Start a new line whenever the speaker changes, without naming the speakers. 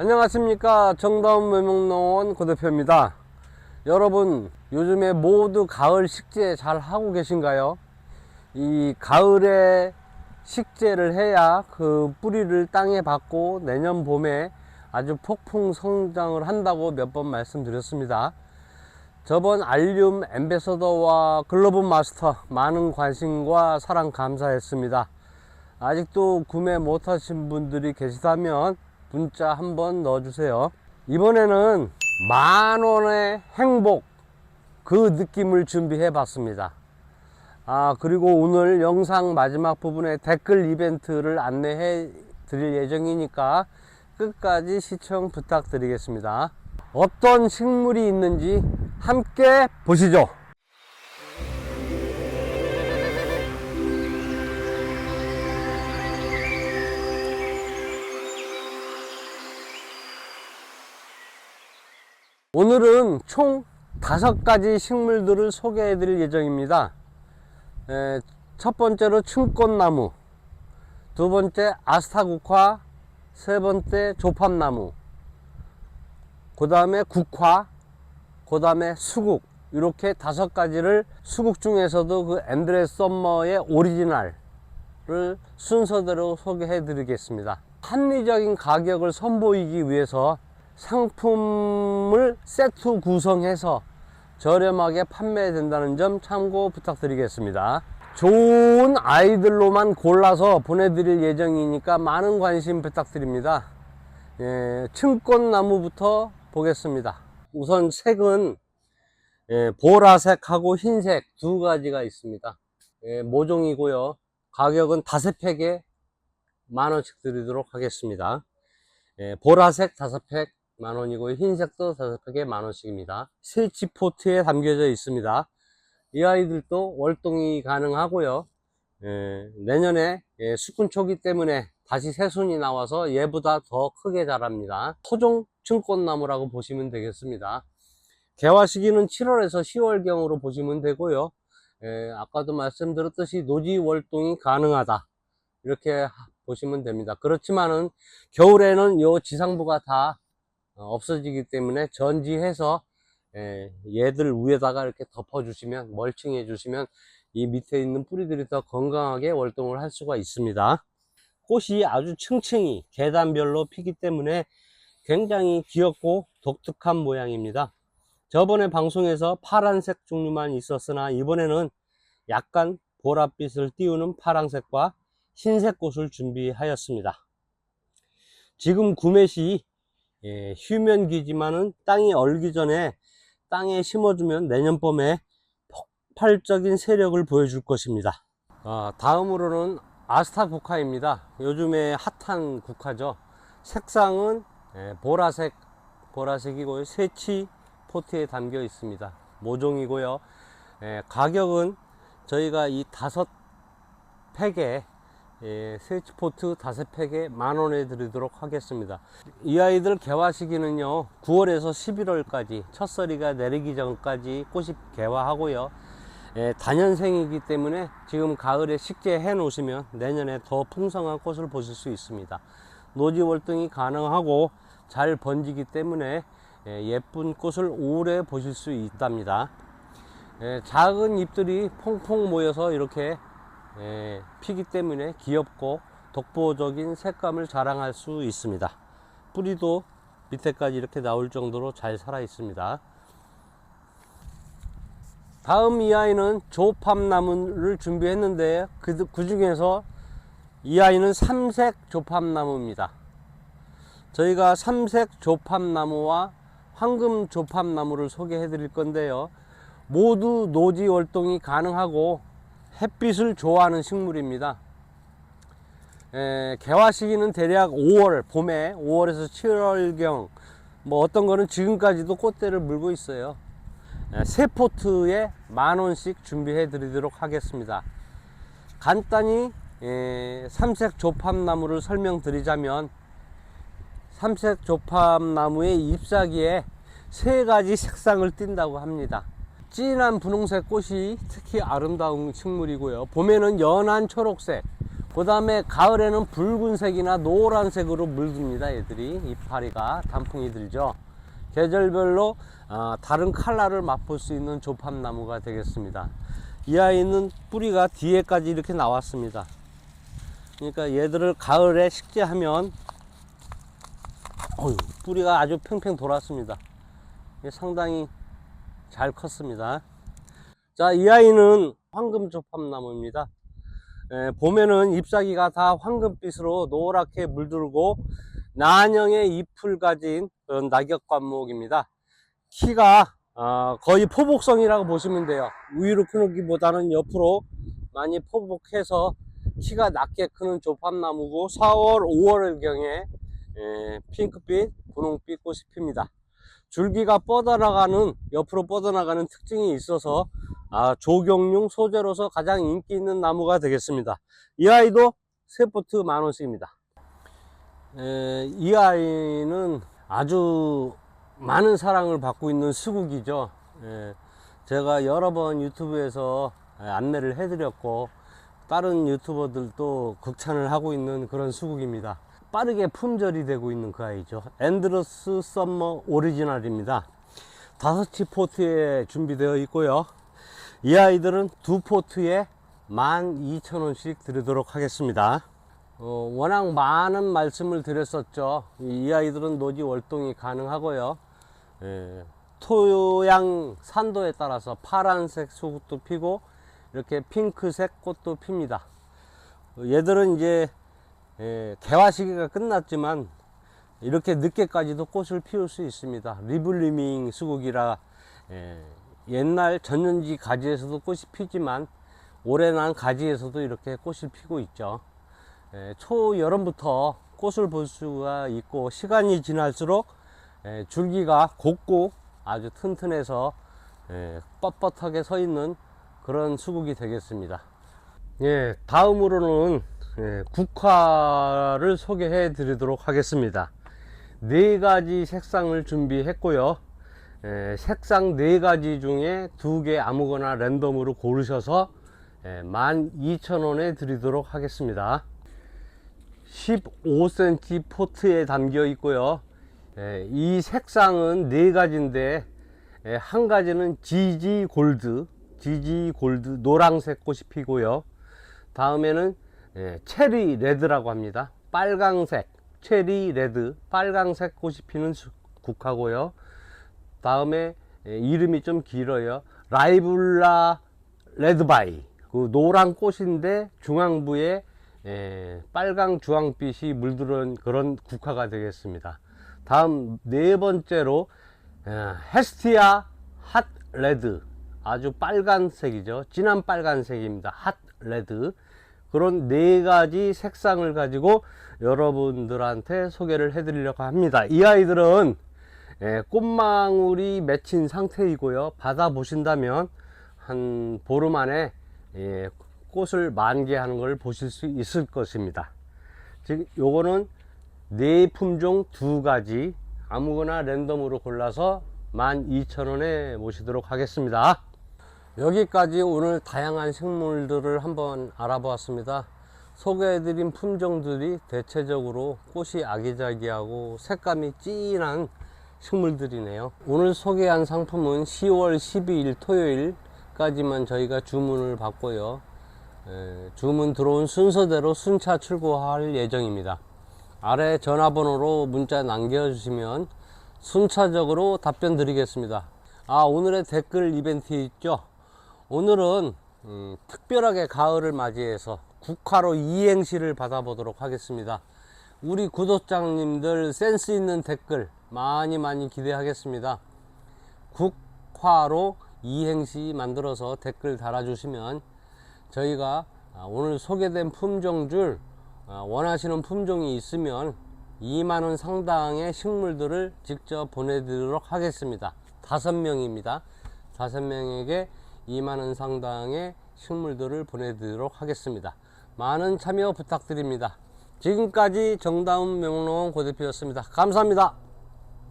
안녕하십니까. 정다운 매목농원 고대표입니다. 여러분 요즘에 모두 가을 식재 잘 하고 계신가요? 이 가을에 식재를 해야 그 뿌리를 땅에 받고 내년 봄에 아주 폭풍 성장을 한다고 몇 번 말씀드렸습니다. 저번 알륨 엠베서더와 글로브 마스터 많은 관심과 사랑 감사했습니다. 아직도 구매 못하신 분들이 계시다면 문자 한번 넣어주세요. 이번에는 만 원의 행복 그 느낌을 준비해 봤습니다. 아, 그리고 오늘 영상 마지막 부분에 댓글 이벤트를 안내해 드릴 예정이니까 끝까지 시청 부탁드리겠습니다. 어떤 식물이 있는지 함께 보시죠. 오늘은 총 다섯 가지 식물들을 소개해 드릴 예정입니다. 에, 첫 번째로 춘꽃나무, 두 번째 아스타국화, 세 번째 조팝나무, 그 다음에 국화, 그 다음에 수국, 이렇게 다섯 가지를 수국 중에서도 그 앤드레 썸머의 오리지널을 순서대로 소개해 드리겠습니다. 합리적인 가격을 선보이기 위해서 상품을 세트 구성해서 저렴하게 판매된다는 점 참고 부탁드리겠습니다. 좋은 아이들로만 골라서 보내드릴 예정이니까 많은 관심 부탁드립니다. 예, 층꽃나무부터 보겠습니다. 우선 색은 예, 보라색하고 흰색 두 가지가 있습니다. 예, 모종이고요. 가격은 다섯 팩에 만 원씩 드리도록 하겠습니다. 예, 보라색 다섯 팩 만 원이고 흰색도 다섯 팩에 만 원씩입니다. 세치 포트에 담겨져 있습니다. 이 아이들도 월동이 가능하고요. 예, 내년에 예, 수분 초기 때문에 다시 새순이 나와서 얘보다 더 크게 자랍니다. 토종 층꽃나무라고 보시면 되겠습니다. 개화 시기는 7월에서 10월경으로 보시면 되고요. 예, 아까도 말씀드렸듯이 노지 월동이 가능하다. 이렇게 보시면 됩니다. 그렇지만은 겨울에는 요 지상부가 다 어, 없어지기 때문에 전지해서 예, 얘들 위에다가 이렇게 덮어 주시면 멀칭해 주시면 이 밑에 있는 뿌리들이 더 건강하게 월동을 할 수가 있습니다. 꽃이 아주 층층이 계단별로 피기 때문에 굉장히 귀엽고 독특한 모양입니다. 저번에 방송에서 파란색 종류만 있었으나 이번에는 약간 보랏빛을 띄우는 파란색과 흰색 꽃을 준비하였습니다. 지금 구매 시 예, 휴면기지만은 땅이 얼기 전에 땅에 심어주면 내년 봄에 폭발적인 세력을 보여줄 것입니다. 아, 다음으로는 아스타 국화입니다. 요즘에 핫한 국화죠. 색상은 예, 보라색, 보라색이고요. 새치 포트에 담겨 있습니다. 모종이고요. 예, 가격은 저희가 이 다섯 팩에 예, 스위치포트 다섯 팩에 만 원에 드리도록 하겠습니다. 이 아이들 개화 시기는요, 9월에서 11월까지 첫서리가 내리기 전까지 꽃이 개화하고요. 예, 단연생이기 때문에 지금 가을에 식재해 놓으시면 내년에 더 풍성한 꽃을 보실 수 있습니다. 노지 월등이 가능하고 잘 번지기 때문에 예, 예쁜 꽃을 오래 보실 수 있답니다. 예, 작은 잎들이 퐁퐁 모여서 이렇게 예, 피기 때문에 귀엽고 독보적인 색감을 자랑할 수 있습니다. 뿌리도 밑에까지 이렇게 나올 정도로 잘 살아 있습니다. 다음 이 아이는 조팝나무를 준비했는데 그, 그 중에서 이 아이는 삼색 조팝나무입니다. 저희가 삼색 조팝나무와 황금 조팝나무를 소개해 드릴 건데요. 모두 노지 월동이 가능하고 햇빛을 좋아하는 식물입니다. 에, 개화 시기는 대략 5월, 봄에 5월에서 7월경, 뭐 어떤 거는 지금까지도 꽃대를 물고 있어요. 에, 세 포트에 만 원씩 준비해 드리도록 하겠습니다. 간단히 에, 삼색 조팝나무를 설명드리자면 삼색 조팝나무의 잎사귀에 세 가지 색상을 띈다고 합니다. 진한 분홍색 꽃이 특히 아름다운 식물이고요. 봄에는 연한 초록색, 그 다음에 가을에는 붉은색이나 노란색으로 물듭니다. 얘들이 이파리가 단풍이 들죠. 계절별로 아, 다른 컬러를 맛볼 수 있는 조팝나무가 되겠습니다. 이 아이는 뿌리가 뒤에까지 이렇게 나왔습니다. 그러니까 얘들을 가을에 식재하면 어휴, 뿌리가 아주 팽팽 돌았습니다. 상당히 잘 컸습니다. 자, 이 아이는 황금 조팝나무입니다. 에, 봄에는 잎사귀가 다 황금빛으로 노랗게 물들고 난형의 잎을 가진 그런 낙엽과목입니다. 키가 어, 거의 포복성이라고 보시면 돼요. 위로 크기보다는 옆으로 많이 포복해서 키가 낮게 크는 조팝나무고 4월, 5월경에 핑크빛, 분홍빛 꽃이 핍니다. 줄기가 뻗어나가는 옆으로 뻗어나가는 특징이 있어서 아, 조경용 소재로서 가장 인기 있는 나무가 되겠습니다. 이 아이도 세포트 만 원씩입니다. 에, 이 아이는 아주 많은 사랑을 받고 있는 수국이죠. 예, 제가 여러 번 유튜브에서 안내를 해드렸고 다른 유튜버들도 극찬을 하고 있는 그런 수국입니다. 빠르게 품절이 되고 있는 그 아이죠. 앤드러스 썸머 오리지널입니다. 다섯치 포트에 준비되어 있고요. 이 아이들은 두 포트에 12,000원씩 드리도록 하겠습니다. 어, 워낙 많은 말씀을 드렸었죠. 이, 이 아이들은 노지 월동이 가능하고요. 예, 토양 산도에 따라서 파란색 수국도 피고 이렇게 핑크색 꽃도 핍니다. 어, 얘들은 이제 예, 개화 시기가 끝났지만 이렇게 늦게까지도 꽃을 피울 수 있습니다. 리블리밍 수국이라 예, 옛날 전년지 가지에서도 꽃이 피지만 올해 난 가지에서도 이렇게 꽃을 피고 있죠. 예, 초여름부터 꽃을 볼 수가 있고 시간이 지날수록 예, 줄기가 곱고 아주 튼튼해서 예, 뻣뻣하게 서 있는 그런 수국이 되겠습니다. 예, 다음으로는 예, 국화를 소개해 드리도록 하겠습니다. 네 가지 색상을 준비했고요. 예, 색상 네 가지 중에 두 개 아무거나 랜덤으로 고르셔서 예, 12,000원에 드리도록 하겠습니다. 15cm 포트에 담겨 있고요. 예, 이 색상은 네 가지인데 예, 한 가지는 지지 골드, 지지 골드 노란색 꽃이 피고요. 다음에는 예, 체리 레드라고 합니다. 빨강색, 체리 레드, 빨강색 꽃이 피는 수- 국화고요. 다음에 예, 이름이 좀 길어요. 라이블라 레드바이. 그 노란 꽃인데 중앙부에 예, 빨강 주황빛이 물들은 그런 국화가 되겠습니다. 다음 네 번째로 예, 헤스티아 핫 레드 아주 빨간색이죠. 진한 빨간색입니다. 핫 레드 그런 네 가지 색상을 가지고 여러분들한테 소개를 해 드리려고 합니다. 이 아이들은 예, 꽃망울이 맺힌 상태이고요. 받아 보신다면 한 보름 안에 예, 꽃을 만개하는 걸 보실 수 있을 것입니다. 즉, 요거는 네 품종 두 가지 아무거나 랜덤으로 골라서 12,000원에 모시도록 하겠습니다. 여기까지 오늘 다양한 식물들을 한번 알아보았습니다. 소개해드린 품종들이 대체적으로 꽃이 아기자기하고 색감이 진한 식물들이네요. 오늘 소개한 상품은 10월 12일 토요일까지만 저희가 주문을 받고요. 에, 주문 들어온 순서대로 순차 출고할 예정입니다. 아래 전화번호로 문자 남겨주시면 순차적으로 답변 드리겠습니다. 아, 오늘의 댓글 이벤트 있죠? 오늘은 음, 특별하게 가을을 맞이해서 국화로 이행시를 받아보도록 하겠습니다. 우리 구독자님들 센스 있는 댓글 많이 많이 기대하겠습니다. 국화로 이행시 만들어서 댓글 달아주시면 저희가 아, 오늘 소개된 품종줄 아, 원하시는 품종이 있으면 2만원 상당의 식물들을 직접 보내드리도록 하겠습니다. 다섯 명입니다. 다섯 명에게 2만원 상당의 식물들을 보내드리도록 하겠습니다. 많은 참여 부탁드립니다. 지금까지 정다운 명농원 고대표였습니다. 감사합니다.